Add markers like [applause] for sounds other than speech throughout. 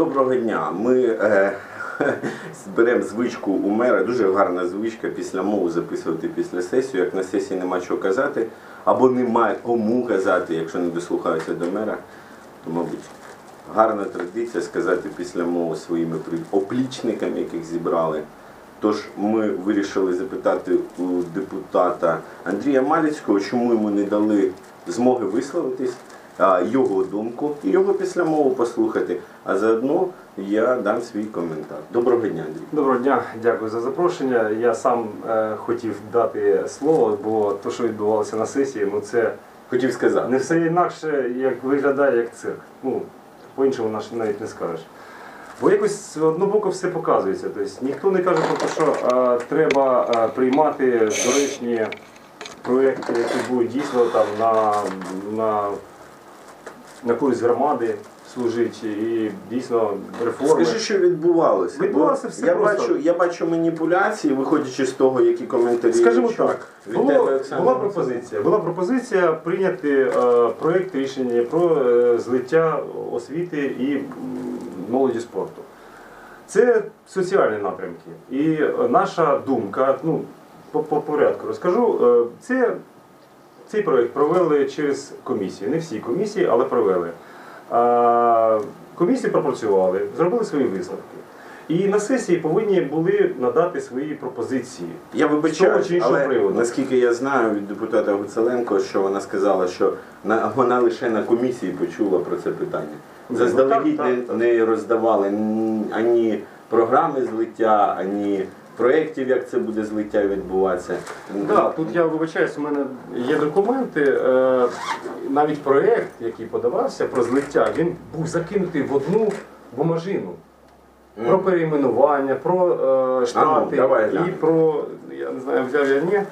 Доброго дня. Ми е, [laughs] беремо звичку у мера, дуже гарна звичка після мови записувати після сесії. Як на сесії нема чого казати, або немає кому казати, якщо не дослухаються до мера, то, мабуть, гарна традиція сказати після мови своїми оплічниками, яких зібрали. Тож ми вирішили запитати у депутата Андрія Маліцького, чому йому не дали змоги висловитись, його думку і його після мову послухати. А заодно я дам свій коментар. Доброго дня, Андрій. Доброго дня, дякую за запрошення. Я сам е, хотів дати слово, бо те, що відбувалося на сесії, ну це Хотів сказати. не все інакше, як виглядає як цирк. Ну, по-іншому наш навіть не скажеш. Бо якось однобоко все показується. Тобто ніхто не каже про те, що е, треба е, приймати доречні проєкти, які будуть дійсно там на, на, на користь громади служити і дійсно реформи. Скажи, що відбувалося. Відбувалося все я просто. бачу, я бачу маніпуляції, виходячи з того, які коментарі. Скажімо так, було, була пропозиція. Була пропозиція прийняти е, проєкт рішення про е, злиття освіти і молоді спорту. Це соціальні напрямки. І наша думка, ну, по, по порядку розкажу, е, це, цей проєкт провели через комісію. Не всі комісії, але провели. Комісії пропрацювали, зробили свої висновки. І на сесії повинні були надати свої пропозиції. Я вибачаю, чи але приводу. наскільки я знаю від депутата Гуцеленко, що вона сказала, що на, вона лише на комісії почула про це питання. Ну, Заздалегідь не, не роздавали ані програми злиття, ані проєктів, як це буде злиття відбуватися. Да, тут я вибачаюсь, у мене є документи. е, Навіть проєкт, який подавався про злиття, він був закинутий в одну бумажину. Про перейменування, про е, штати давай і про, я не знаю, взяв я ні.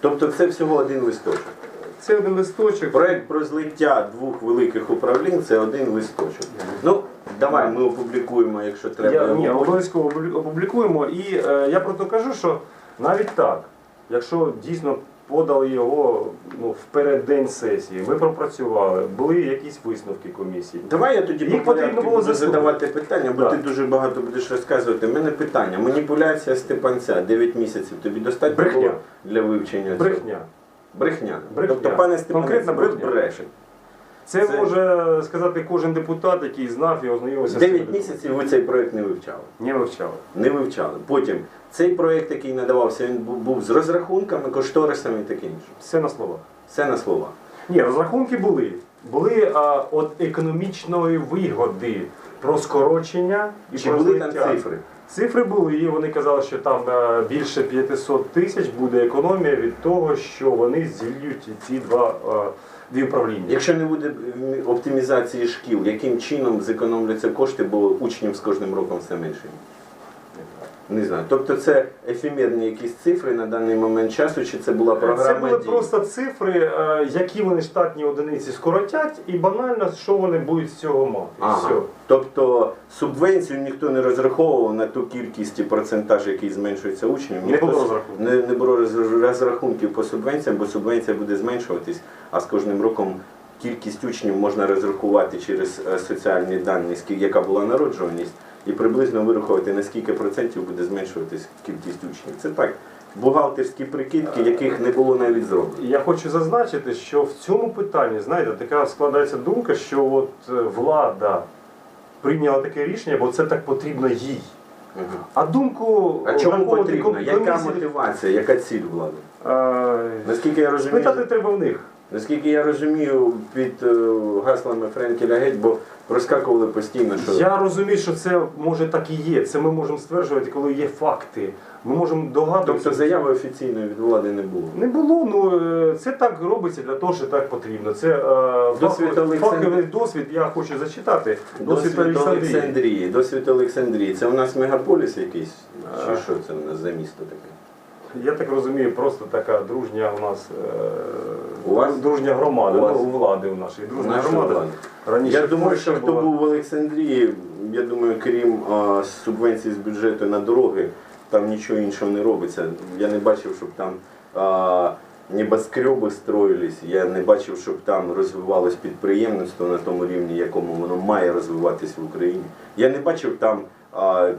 Тобто це всього один листочок. Це один листочок. Проект про злиття двох великих управлінь це один листочок. Ну, давай ми опублікуємо, якщо треба. Я, ні, обов'язково опублі- опублікуємо. І е, я про то кажу, що навіть так, якщо дійсно подали його ну, в переддень сесії, ми пропрацювали, були якісь висновки комісії. Давай я тоді Їх по порядку потрібно було буду задавати питання, бо Да. ти дуже багато будеш розказувати. У мене питання. Маніпуляція Степанця 9 місяців. Тобі достатньо Брехня. було для вивчення цього? Брехня. Брехня. Брехня. Тобто, пане Степанець, Конкретна ви брехня. брешете. Це, може сказати кожен депутат, який знав і ознайомився з цим 9 місяців ви цей проект не вивчали. Не вивчали. Не вивчали. Потім цей проект, який надавався, він був з розрахунками, кошторисами і таке інше. Все на словах. Все на слова. Ні, розрахунки були. Були а, от економічної вигоди про скорочення і Чи про були там злиття. цифри? Цифри були, і вони казали, що там е, більше 500 тисяч буде економія від того, що вони зільють ці два е, дві управління. Якщо не буде оптимізації шкіл, яким чином зекономляться кошти, бо учнів з кожним роком все менше? Не знаю. Тобто це ефемерні якісь цифри на даний момент часу, чи це була програма? Це були дій? просто цифри, е, які вони штатні одиниці скоротять, і банально, що вони будуть з цього мати. Ага. Все. Тобто субвенцію ніхто не розраховував на ту кількість і процентаж, який зменшується учнів. Не було розрахунків. Не, не було розрахунків по субвенціям, бо субвенція буде зменшуватись, а з кожним роком кількість учнів можна розрахувати через е, соціальні дані, яка була народжуваність, і приблизно вирахувати, на скільки процентів буде зменшуватись кількість учнів. Це так, бухгалтерські прикидки, яких не було навіть зроблено. Я хочу зазначити, що в цьому питанні, знаєте, така складається думка, що от е, влада прийняла таке рішення, бо це так потрібно їй. А думку А чому потрібно? Яка мотивація, яка ціль влади? Е, Наскільки я розумію, Спитати треба в них. Наскільки я розумію, під е, гаслами Френкеля Геть, бо розскакували постійно, що Я розумію, що це може так і є. Це ми можемо стверджувати, коли є факти. Ми можемо догадуватися. тобто заяви офіційної від влади не було. Не було, ну е, це так робиться для того, що так потрібно. Це е, Досвід Олександр- досвід, я хочу зачитати. Досвід, Досвід Олександрії. Олександрії. Досвід Олександрії. Це у нас мегаполіс якийсь? Чи що це у нас за місто таке? Я так розумію, просто така дружня у нас е, У вас? дружня громада, У вас? ну, у влади у нашої дружня Наша громада. влада. Раніше Я думаю, що хто була. був в Олександрії, я думаю, крім а, субвенцій з бюджету на дороги, там нічого іншого не робиться. Я не бачив, щоб там а, небоскреби строїлись. Я не бачив, щоб там розвивалось підприємництво на тому рівні, якому воно має розвиватись в Україні. Я не бачив там, а,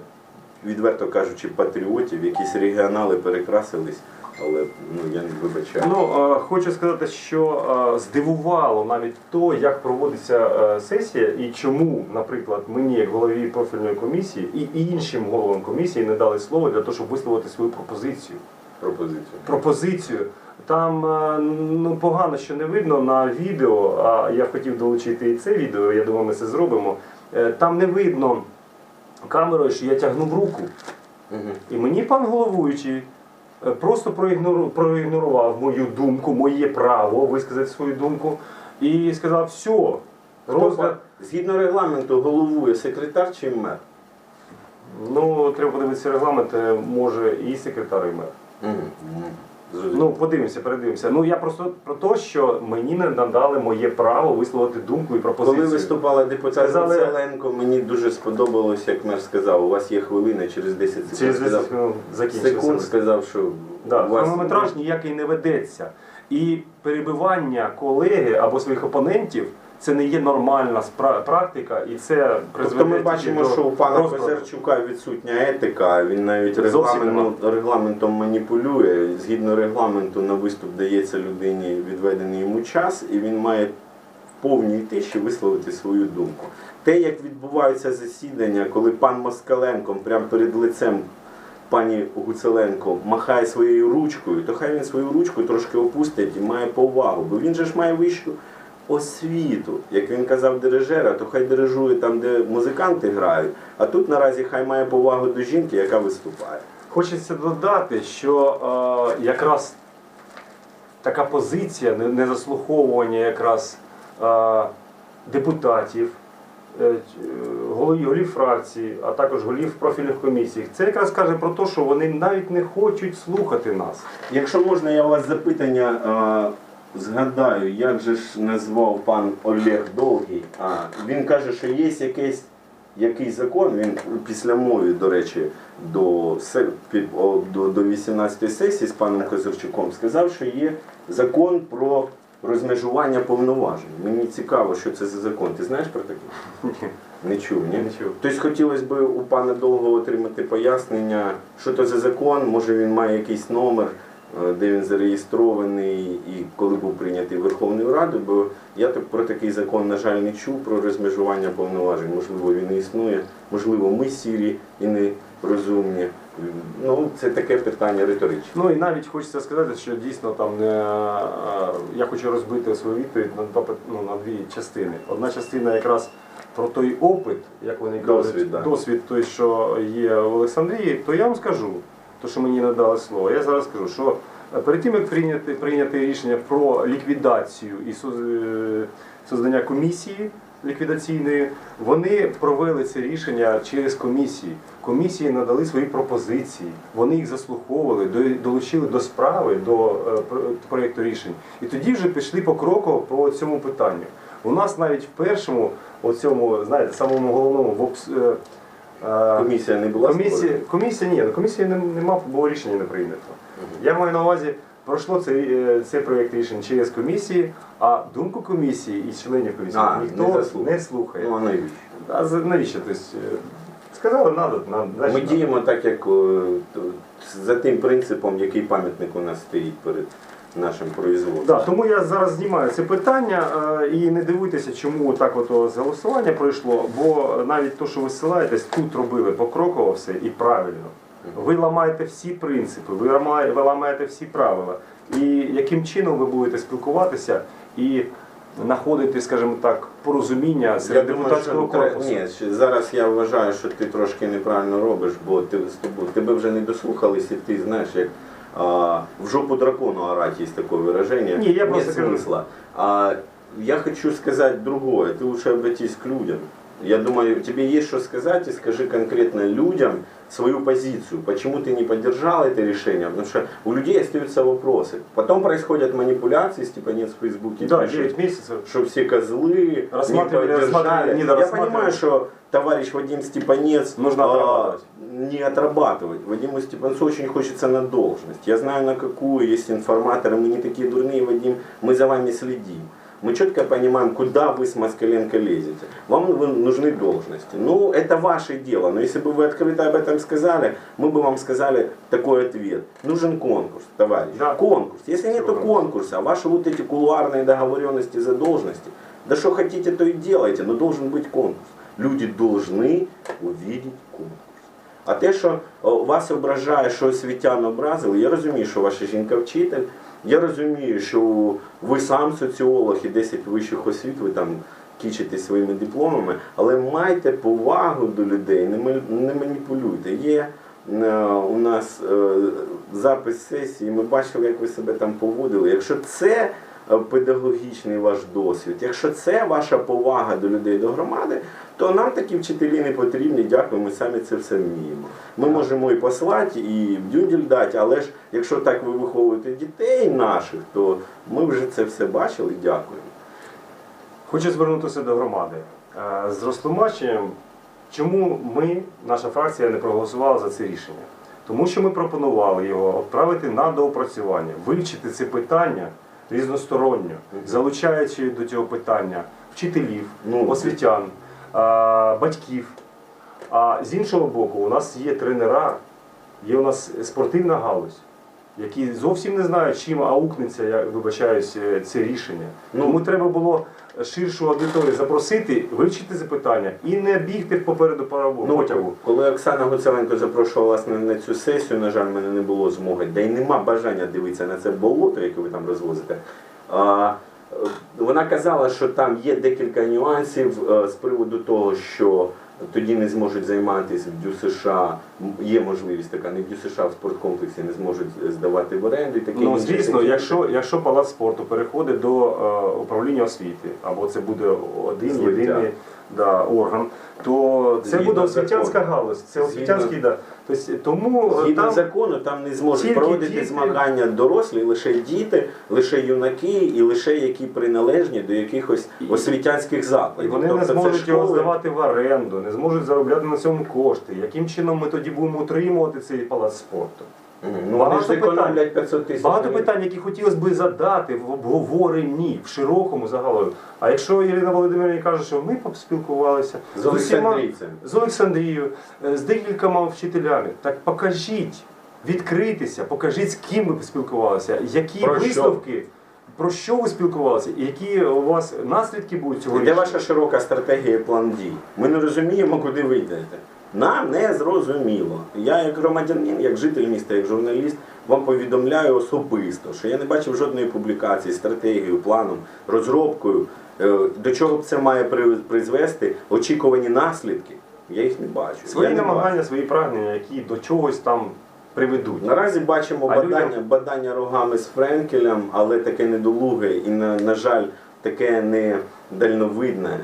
відверто кажучи, патріотів, якісь регіонали перекрасились, але ну я не вибачаю. Ну, хочу сказати, що здивувало навіть то, як проводиться е, сесія і чому, наприклад, мені, як голові профільної комісії, і і іншим головам комісії не дали слово для того, щоб висловити свою пропозицію. пропозицію. Пропозицію. Там е, ну, погано, що не видно на відео, а я хотів долучити і це відео, я думаю, ми це зробимо. Е, Там не видно камерою, що я тягнув руку. І мені пан головуючий е, просто проігнорував мою думку, моє право висказати свою думку і сказав, все, розгляд. Згідно регламенту головує секретар чи мер? Ну, треба подивитися регламент, е, може і секретар, і мер. Ну, подивимося, передивимося. Ну я просто про те, що мені не надали моє право висловити думку і пропозицію. Коли виступала депутат Сказали- Зеленко, мені дуже сподобалось, як мер сказав, у вас є хвилина через 10 секунд. Через 10 сказав, хвилин закінчився. секунд сказав, що Да, у вас хронометраж ніякий не ведеться. І перебивання колеги або своїх опонентів це не є нормальна практика, і це призведе Тобто ми бачимо, до що у пана розкладу. Козарчука відсутня етика, він навіть Зовсім регламентом, маніпулює. Згідно регламенту на виступ дається людині відведений йому час, і він має повній тиші висловити свою думку. Те, як відбуваються засідання, коли пан Москаленко прямо перед лицем пані Гуцеленко махає своєю ручкою, то хай він свою ручку трошки опустить і має повагу, бо він же ж має вищу освіту. Як він казав дирижера, то хай дирижує там, де музиканти грають, а тут наразі хай має повагу до жінки, яка виступає. Хочеться додати, що е, якраз така позиція не- незаслуховування якраз е, депутатів, е, голів, голів фракцій, а також голів профільних комісій, це якраз каже про те, що вони навіть не хочуть слухати нас. Якщо можна, я у вас запитання е, згадаю, як же ж назвав пан Олег Довгий. А, він каже, що є якийсь, якийсь закон, він після мові, до речі, до, до, до 18 сесії з паном Козирчуком сказав, що є закон про розмежування повноважень. Мені цікаво, що це за закон. Ти знаєш про такий? Не чув, ні? Не чув. Тобто хотілося б у пана Довгого отримати пояснення, що це за закон, може він має якийсь номер, де він зареєстрований і коли був прийнятий Верховною Радою, бо я так про такий закон, на жаль, не чув про розмежування повноважень. Можливо, він і існує, можливо, ми сірі і не розумні. Ну, це таке питання риторичне. Ну і навіть хочеться сказати, що дійсно там не е, я хочу розбити свою відповідь на два ну, на дві частини. Одна частина якраз про той опит, як вони кажуть, Досвід, да. досвід той, що є в Олександрії, то я вам скажу, то що мені не дали слово. Я зараз скажу, що е, перед тим як прийняти прийняти рішення про ліквідацію і е, создання комісії. Ліквідаційної вони провели це рішення через комісії. Комісії надали свої пропозиції, вони їх заслуховували, долучили до справи, до е, проєкту рішень. І тоді вже пішли покроково по цьому питанню. У нас навіть в першому, оцьому, знаєте, самому головному в Комісія не була комісія, створена? комісія ні, комісія не, нема, бо рішення не прийнято. Я маю на увазі, пройшло цей, е, цей проєкт рішень через комісії, а думку комісії і членів комісії А, ніхто не не, слухає. Ну, а навіщо? А навіщо? Тобто, е, сказали, надо, надо. Ми значить, діємо так, як за тим принципом, який пам'ятник у нас стоїть перед нашим производством. Да, тому я зараз знімаю це питання е, і не дивуйтеся, чому так от з голосування пройшло, бо навіть то, що ви ссилаєтесь, тут робили покроково все і правильно. Ви ламаєте всі принципи, ви ламаєте, ви ламаєте всі правила. І яким чином ви будете спілкуватися і знаходити, скажімо так, порозуміння серед Я депутатського тре- корпусу. Ні, зараз я вважаю, що ти трошки неправильно робиш, бо ти тебе вже не дослухались, і ти знаєш, як а, в жопу дракону орать есть такое выражение. Не, я Нет просто говорю. смысла. А, я хочу сказать другое. Ты лучше обратись к людям. Я думаю, тебе есть что сказать, и скажи конкретно людям свою позицию. Почему ты не поддержал это решение? Потому что у людей остаются вопросы. Потом происходят манипуляции, Степанец в Фейсбуке Да, пишет, 9 месяцев. что все козлы не поддержали. не Я понимаю, что товарищ Вадим Степанец Нужно а, отрабатывать. не отрабатывать. Вадиму Степанцу очень хочется на должность. Я знаю на какую, есть информаторы, мы не такие дурные, Вадим, мы за вами следим. Мы четко понимаем, куда вы с Москаленко лезете. Вам нужны должности. Ну, это ваше дело. Но если бы вы открыто об этом сказали, мы бы вам сказали такой ответ. Нужен конкурс, товарищ. Да. Конкурс. Если нет конкурса, ваши вот эти кулуарные договоренности за должности, да что хотите, то и делайте, но должен быть конкурс. Люди должны увидеть конкурс. А те, що вас ображає, що освітян образили, я розумію, що ваша жінка вчитель, я розумію, що ви сам соціолог і 10 вищих освіт, ви там кічитесь своїми дипломами, але майте повагу до людей, не маніпулюйте. Є е, у нас е, запис сесії, ми бачили, як ви себе там поводили. Якщо це педагогічний ваш досвід, якщо це ваша повага до людей, до громади, то нам такі вчителі не потрібні. Дякую, ми самі це все вміємо. Ми можемо і послати, і дюндель дати, але ж якщо так ви виховуєте дітей наших, то ми вже це все бачили. Дякуємо. Хочу звернутися до громади Е, з розтлумаченням, чому ми, наша фракція, не проголосувала за це рішення. Тому що ми пропонували його відправити на доопрацювання, вивчити це питання різносторонньо, залучаючи до цього питання вчителів, Ну, освітян, батьків. А з іншого боку, у нас є тренера, є у нас спортивна галузь, які зовсім не знають, чим аукнеться, я вибачаюсь, е, це рішення. Ну, Тому треба було ширшу аудиторію запросити, вивчити це питання і не бігти попереду паровозу. Ну, потягу. коли Оксана Гуцеленко запрошувала вас на, на цю сесію, на жаль, в мене не було змоги, да й нема бажання дивитися на це болото, яке ви там розвозите. А, е, вона казала, що там є декілька нюансів е, з приводу того, що тоді не зможуть займатися в ДЮ США. Є можливість така, не в ДЮ США в спорткомплексі не зможуть здавати в оренду і таке. Ну, інше, звісно, таке якщо, якщо палац спорту переходить до е, управління освіти, або це буде один Злиття. єдиний да, орган, то це Згідно буде освітянська закону. галузь. Це освітянський, да. Тобто, тому е, Згідно там закону, там не зможуть тільки проводити діти- змагання дорослі, лише діти, лише юнаки і лише які приналежні до якихось освітянських закладів. вони не Тобто це зможуть його школи. здавати в оренду, не зможуть заробляти на цьому кошти. Яким чином ми тоді будемо утримувати цей палац спорту? Мгм. Ну, вони Багато ж економлять питань. 500 тисяч. Багато гривень. питань, які хотілося б задати в обговоренні, в широкому загалу. А якщо Ірина Володимирівна каже, що ми поспілкувалися З усіма- з Олександрією, е, з декількома вчителями, так покажіть, відкритися, покажіть, з ким ви спілкувалися, які Про що? висновки, про що ви спілкувалися, і які у вас наслідки будуть цього Де ваша широка стратегія і план дій? Ми не розуміємо, куди ви йдете. Нам не зрозуміло. Я як громадянин, як житель міста, як журналіст, вам повідомляю особисто, що я не бачив жодної публікації, стратегією, планом, розробкою, е, до чого б це має призвести, очікувані наслідки. Я їх не бачу. Свої Я намагання, свої прагнення, які до чогось там приведуть. Наразі бачимо А бадання, людям- бадання рогами з Френкелем, але таке недолуге і, на, на жаль, таке не дальновидне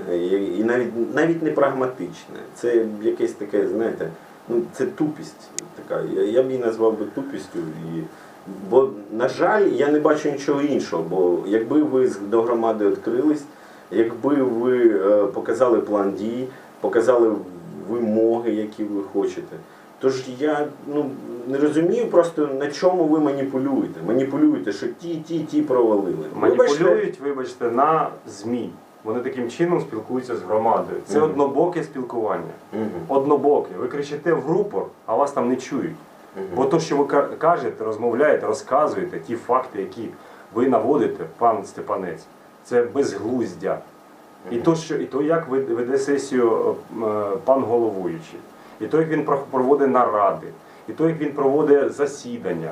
і, навіть, навіть не прагматичне. Це якесь таке, знаєте, ну, це тупість така. Я, я б її назвав би тупістю. І, бо, на жаль, я не бачу нічого іншого, бо якби ви до громади відкрились, якби ви е, показали план дій, показали вимоги, які ви хочете. Тож я ну, не розумію просто на чому ви маніпулюєте. Маніпулюєте, що ті, ті, ті провалили. Маніпулюють, вибачте, на ЗМІ. Вони таким чином спілкуються з громадою. Це Мгм. однобоке спілкування. Мгм, Однобоке. Ви кричите в рупор, а вас там не чують. мгм. Бо то, що ви кажете, розмовляєте, розказуєте, ті факти, які ви наводите, пан Степанець, це безглуздя. І то, що, і то, як вед- веде сесію е, пан головуючий, і то, як він проводить наради, і то, як він проводить засідання.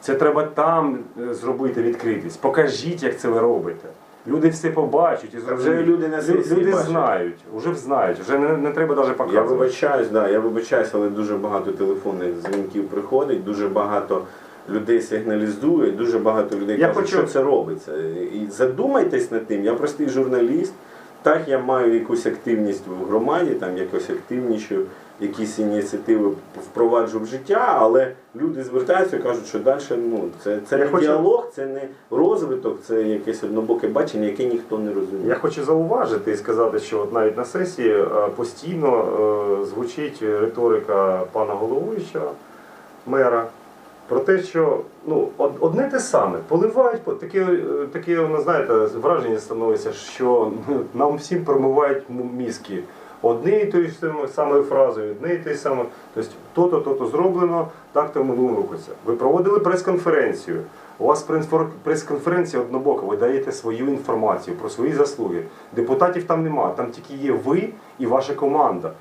Це треба там е, зробити відкритість. Покажіть, як це ви робите. Люди все побачать і Та вже люди на люди бачать. знають, вже знають, вже не, не треба навіть показувати. Я вибачаюсь, да, я вибачаюсь, але дуже багато телефонних дзвінків приходить, дуже багато людей сигналізує, дуже багато людей Я кажуть, хочу- що це робиться. І задумайтесь над тим, я простий журналіст, так я маю якусь активність в громаді, там якось активнічу. якісь ініціативи впроваджу в життя, але люди звертаються і кажуть, що далі ну, це, це Я не хочу- діалог, це не розвиток, це якесь однобоке бачення, яке ніхто не розуміє. Я хочу зауважити і сказати, що от навіть на сесії е, постійно е, звучить риторика пана головуючого, мера, про те, що ну, одне те саме, поливають, по- таке, е, таке воно, знаєте, враження становиться, що ну, [laughs] нам всім промивають мізки. Одне і тою самою фразою, одне і те саме. Тобто то-то, то-то зроблено, так то ми рухатися. Ви проводили прес-конференцію. У вас прес- прес-конференція однобока, ви даєте свою інформацію про свої заслуги. Депутатів там нема, там тільки є ви і ваша команда.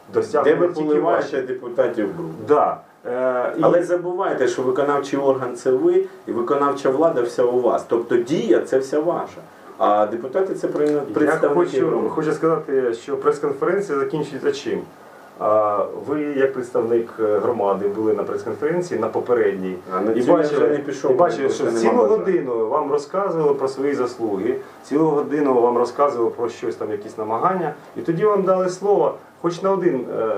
Де ви тільки поливаєте ваші. депутатів? Да. Е, і- Але забувайте, що виконавчий орган це ви, і виконавча влада вся у вас. Тобто дія це вся ваша. А депутати це при- Я хочу, хочу сказати, що прес-конференція закінчується чим? А, Ви, як представник е, громади, були на прес-конференції на попередній А і бачили, не пішов, і бачили, що цілу годину вам розказували про свої заслуги, цілу годину вам розказували про щось там, якісь намагання, і тоді вам дали слово, хоч на один е,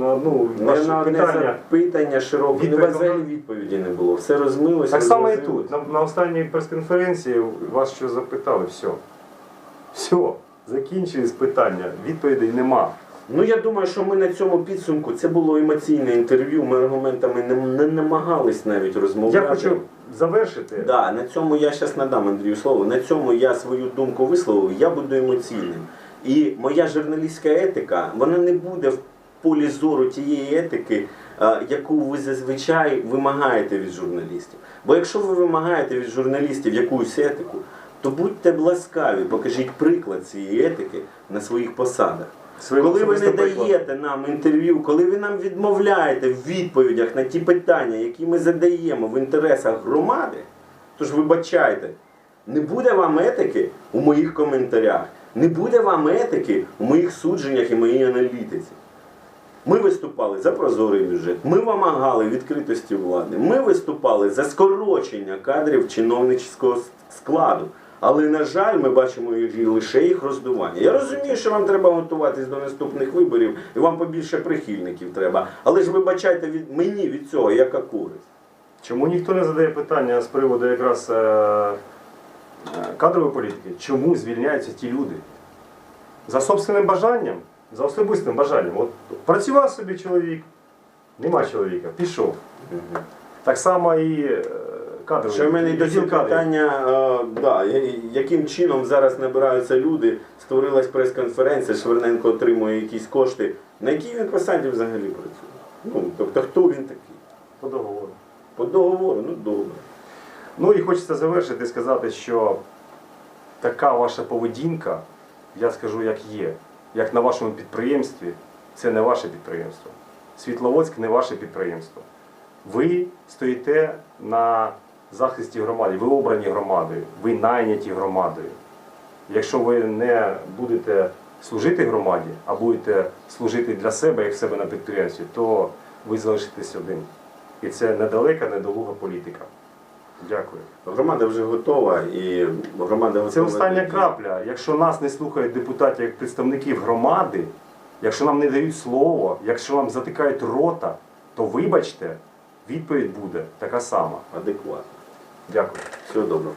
на одну ваше на одне питання. запитання широке, Відповідь взагалі відповіді не було. Все розмилося. Так само і розмилося. тут. На, на останній прес-конференції вас що запитали, все. Все, закінчились питання, відповідей нема. Ну я думаю, що ми на цьому підсумку це було емоційне інтерв'ю. Ми аргументами не, не намагались навіть розмовляти. Я хочу завершити. Да, на цьому я зараз надам Андрію слово. На цьому я свою думку висловив. Я буду емоційним. І моя журналістська етика, вона не буде в полі зору тієї етики, е, яку ви зазвичай вимагаєте від журналістів. Бо якщо ви вимагаєте від журналістів якусь етику, то будьте ласкаві, покажіть приклад цієї етики на своїх посадах. Своїм Коли ви не прикладом. даєте нам інтерв'ю, коли ви нам відмовляєте в відповідях на ті питання, які ми задаємо в інтересах громади, то ж вибачайте, не буде вам етики у моїх коментарях, не буде вам етики у моїх судженнях і моїй аналітиці. Ми виступали за прозорий бюджет, ми вимагали відкритості влади, ми виступали за скорочення кадрів чиновницького складу. Але, на жаль, ми бачимо лише їх роздування. Я розумію, що вам треба готуватись до наступних виборів, і вам побільше прихильників треба. Але ж вибачайте від мені від цього, яка користь. Чому ніхто не задає питання з приводу якраз е, е, кадрової політики? Чому звільняються ті люди? За собственним бажанням, за особистим бажанням. От працював собі чоловік, нема чоловіка, пішов. Так само і е, кадровий. Ще в мене й до відділ цього кадрів. питання, е, да, яким чином зараз набираються люди, створилась прес-конференція, Шверненко отримує якісь кошти. На якій він посаді взагалі працює? Ну, тобто, хто він такий? По договору. По договору, ну добре. Ну і хочеться завершити і сказати, що така ваша поведінка, я скажу, як є, як на вашому підприємстві, це не ваше підприємство. Світловодськ не ваше підприємство. Ви стоїте на захисті громади, ви обрані громадою, ви найняті громадою. Якщо ви не будете служити громаді, а будете служити для себе, як в себе на підприємстві, то ви залишитесь один. І це недалека, недолуга політика. Дякую. Громада вже готова і громада готова. Це остання крапля. Якщо нас не слухають депутати як представників громади, якщо нам не дають слово, якщо нам затикають рота, то вибачте, відповідь буде така сама. Адекватно. Дякую. Всього доброго.